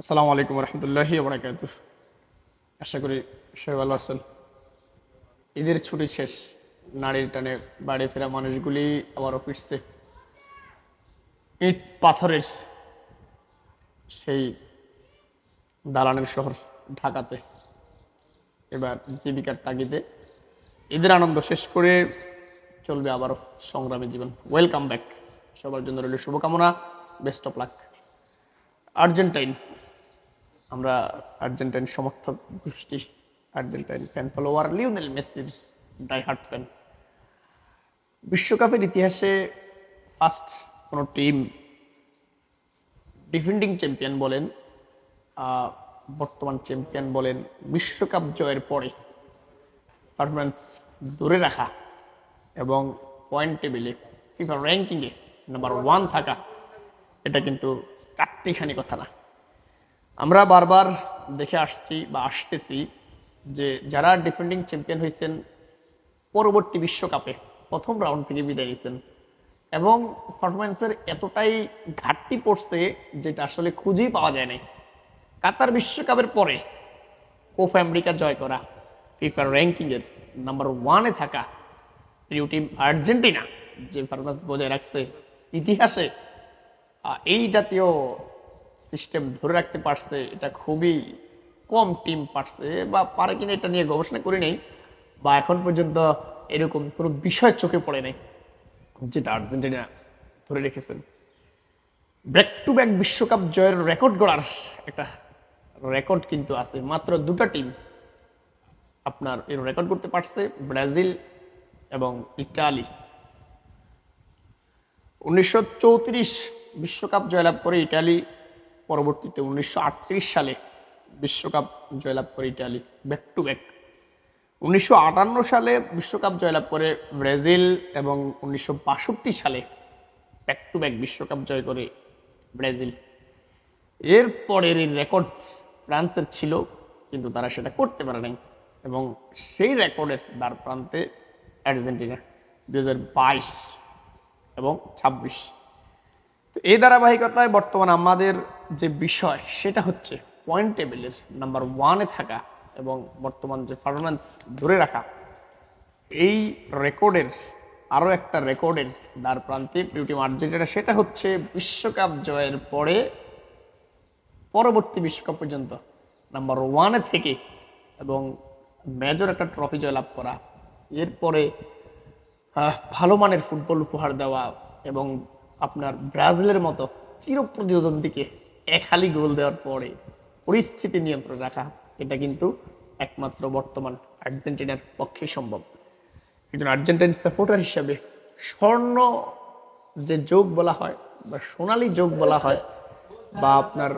আসসালামু আলাইকুম রহমতুল্লাহি বরাকাত আশা করি সবাই ভালো আছেন। ঈদের ছুটি শেষ, নারীর টানে বাড়ি ফেরা মানুষগুলি আবারও ফিরছে ইট পাথরের সেই দালানের শহর ঢাকাতে। এবার জীবিকার তাগিদে ঈদের আনন্দ শেষ করে চলবে আবারও সংগ্রামী জীবন। ওয়েলকাম ব্যাক সবার জন্য রইল শুভকামনা। বেস্ট অফ লাক আর্জেন্টাইন আমরা আর্জেন্টাইন সমর্থক গোষ্ঠী, আর্জেন্টাইন ফ্যান ফলোয়ার লিওনেল মেসির ডাইহার্ট ফ্যান বিশ্বকাপের ইতিহাসে ফার্স্ট কোনো টিম ডিফেন্ডিং চ্যাম্পিয়ন বলেন বর্তমান চ্যাম্পিয়ন বলেন, বিশ্বকাপ জয়ের পরে পারফরমেন্স ধরে রাখা এবং পয়েন্ট টেবিলে ফিফা র্যাঙ্কিংয়ে নাম্বার ওয়ান থাকা, এটা কিন্তু চারটিখানি কথা না। আমরা বারবার দেখে আসছি বা আসতেছি যে যারা ডিফেন্ডিং চ্যাম্পিয়ন হয়েছেন পরবর্তী বিশ্বকাপে, প্রথম রাউন্ড থেকে বিদায় নিয়েছেন এবং পারফরমেন্সের এতটাই ঘাটতি পড়ছে যেটা আসলে খুঁজেই পাওয়া যায় নাই। কাতার বিশ্বকাপের পরে কোফা আমেরিকা জয় করা ফিফার র্যাঙ্কিংয়ের নাম্বার ওয়ানে থাকা প্রিয় টিম আর্জেন্টিনা, যে পারফরমেন্স বজায় রাখছে ইতিহাসে এই জাতীয় সিস্টেম ধরে রাখতে পারছে, এটা খুবই কম টিম পারছে বা পারে কিনা এটা নিয়ে গবেষণা করি নেই, বা এখন পর্যন্ত এরকম কোনো বিষয় চোখে পড়ে নাই, যেটা আর্জেন্টিনা ধরে রেখেছেন। ব্যাক টু ব্যাক বিশ্বকাপ জয়ের রেকর্ড গড়ার একটা রেকর্ড কিন্তু আছে, মাত্র দুটা টিম আপনার এর রেকর্ড করতে পারছে, ব্রাজিল এবং ইটালি উনিশশো বিশ্বকাপ জয়লাভ করে ইটালি পরবর্তীতে উনিশশো আটত্রিশ সালে বিশ্বকাপ জয়লাভ করে ইটালি ব্যাক টু ব্যাক উনিশশো আটান্ন সালে বিশ্বকাপ জয়লাভ করে ব্রাজিল এবং উনিশশো বাষট্টি সালে ব্যাক টু ব্যাক বিশ্বকাপ জয় করে ব্রাজিল। এর পরের রেকর্ড ফ্রান্সের ছিল, কিন্তু তারা সেটা করতে পারে নাই এবং সেই রেকর্ডের দ্বার প্রান্তে আর্জেন্টিনা দু হাজার বাইশ এবং ছাব্বিশ। তো এই ধারাবাহিকতায় বর্তমান আমাদের যে বিষয়, সেটা হচ্ছে পয়েন্ট টেবিলের নাম্বার ওয়ানে থাকা এবং বর্তমান যে পারফরমেন্স ধরে রাখা, এই রেকর্ডের আরও একটা রেকর্ডের দ্বার প্রান্তে প্রিয় টিম আর্জেন্টিনা সেটা হচ্ছে বিশ্বকাপ জয়ের পরে, পরবর্তী বিশ্বকাপ পর্যন্ত নাম্বার ওয়ানে থেকে এবং মেজর একটা ট্রফি জয়লাভ করা। এরপরে ভালো মানের ফুটবল উপহার দেওয়া এবং আপনার ব্রাজিলের মতো চির প্রতিদ্বন্দ্বীকে এক হালি গোল দেওয়ার পরে পরিস্থিতি নিয়ন্ত্রণ রাখা, এটা কিন্তু একমাত্র বর্তমান আর্জেন্টিনার পক্ষে সম্ভব। একজন আর্জেন্টাইন সাপোর্টার হিসাবে স্বর্ণ যে যোগ বলা হয় বা সোনালী যোগ বলা হয় বা আপনার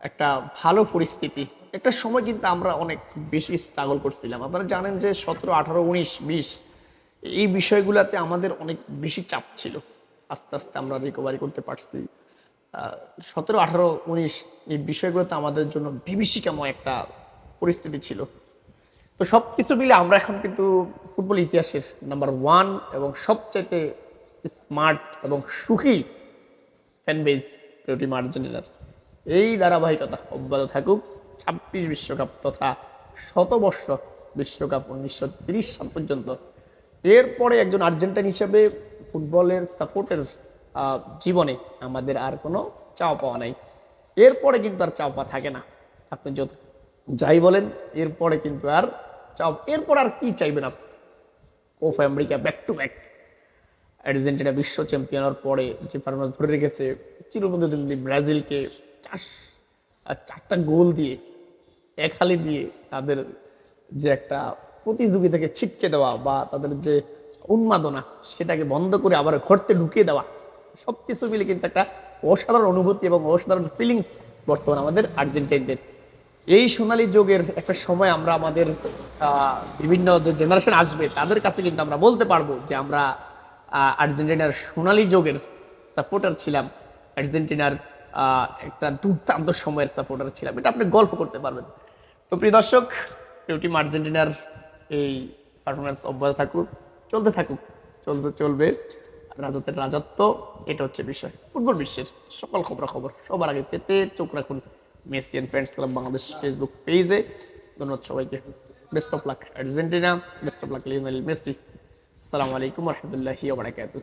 একটা ভালো পরিস্থিতি, একটা সময় কিন্তু আমরা অনেক বেশি স্ট্রাগল করছিলাম। আপনারা জানেন যে সতেরো, আঠারো, উনিশ, বিশ, এই বিষয়গুলোতে আমাদের অনেক বেশি চাপ ছিল। আস্তে আস্তে আমরা রিকভারি করতে পারছি। সতেরো, আঠারো, উনিশ এই বিষয়গুলোতে আমাদের জন্য বিভীষিকাময় একটা পরিস্থিতি ছিল। তো সব কিছু মিলে আমরা এখন কিন্তু ফুটবল ইতিহাসের নাম্বার ওয়ান এবং সবচাইতে স্মার্ট এবং সুখী ফ্যানবেজ টিম আর্জেন্টিনার এই ধারাবাহিকতা অব্যাহত থাকুক। ছাব্বিশ বিশ্বকাপ তথা শতবর্ষ বিশ্বকাপ উনিশশো তিরিশ সাল পর্যন্ত। এরপরে একজন আর্জেন্টাইন হিসেবে ফুটবলের সাপোর্টের জীবনে আমাদের আর কোনো চাওয়া পাওয়া নাই। এরপরে কিন্তু আর চাওয়া পাওয়া থাকে না। আপনি যত যাই বলেন, এরপরে কিন্তু আর চাও এরপর আর কি চাইবেন আপনি? কোফ America back to back Argentina বিশ্ব চ্যাম্পিয়ন হওয়ার পরে যে পারফরমেন্স ধরে রেখেছে, চিরপ্রতিদ্বন্দ্বী ব্রাজিলকে চার আর চারটা গোল দিয়ে, এক হালি দিয়ে তাদের যে একটা প্রতিযোগিতাকে ছিটকে দেওয়া বা তাদের যে উন্মাদনা, সেটাকে বন্ধ করে আবার ঘরতে ঢুকিয়ে দেওয়া সব কিছু মিলে কিন্তু একটা অসাধারণ অনুভূতি এবং অসাধারণ ফিলিংস বর্তমান আমাদের আর্জেন্টাইনদের। এই সোনালী যুগের একটা সময় আমরা আমাদের বিভিন্ন যে জেনারেশন আসবে, তাদের কাছে কিন্তু আমরা বলতে পারব যে আমরা আর্জেন্টিনার সোনালী যুগের সাপোর্টার ছিলাম, আর্জেন্টিনার একটা দুর্দান্ত সময়ের সাপোর্টার ছিলাম। এটা আপনি গল্প করতে পারবেন। তো প্রিয় দর্শক টিম আর্জেন্টিনার এই পারফরমেন্স অব্যাহত থাকুক, চলতে থাকুক, চলতে চলবে। রাজত্বের রাজত্ব, এটা হচ্ছে বিষয়। ফুটবল বিশ্বের সকল খবরা খবর সবার আগে পেতে চোখ রাখুন Messi and friends club Bangladesh Facebook পেজে ধন্যবাদ সবাইকে। Best of luck Argentina best of luck Lionel Messi আসসালামু আলাইকুম রহমতুল্লাহি ওবরাকাতুহ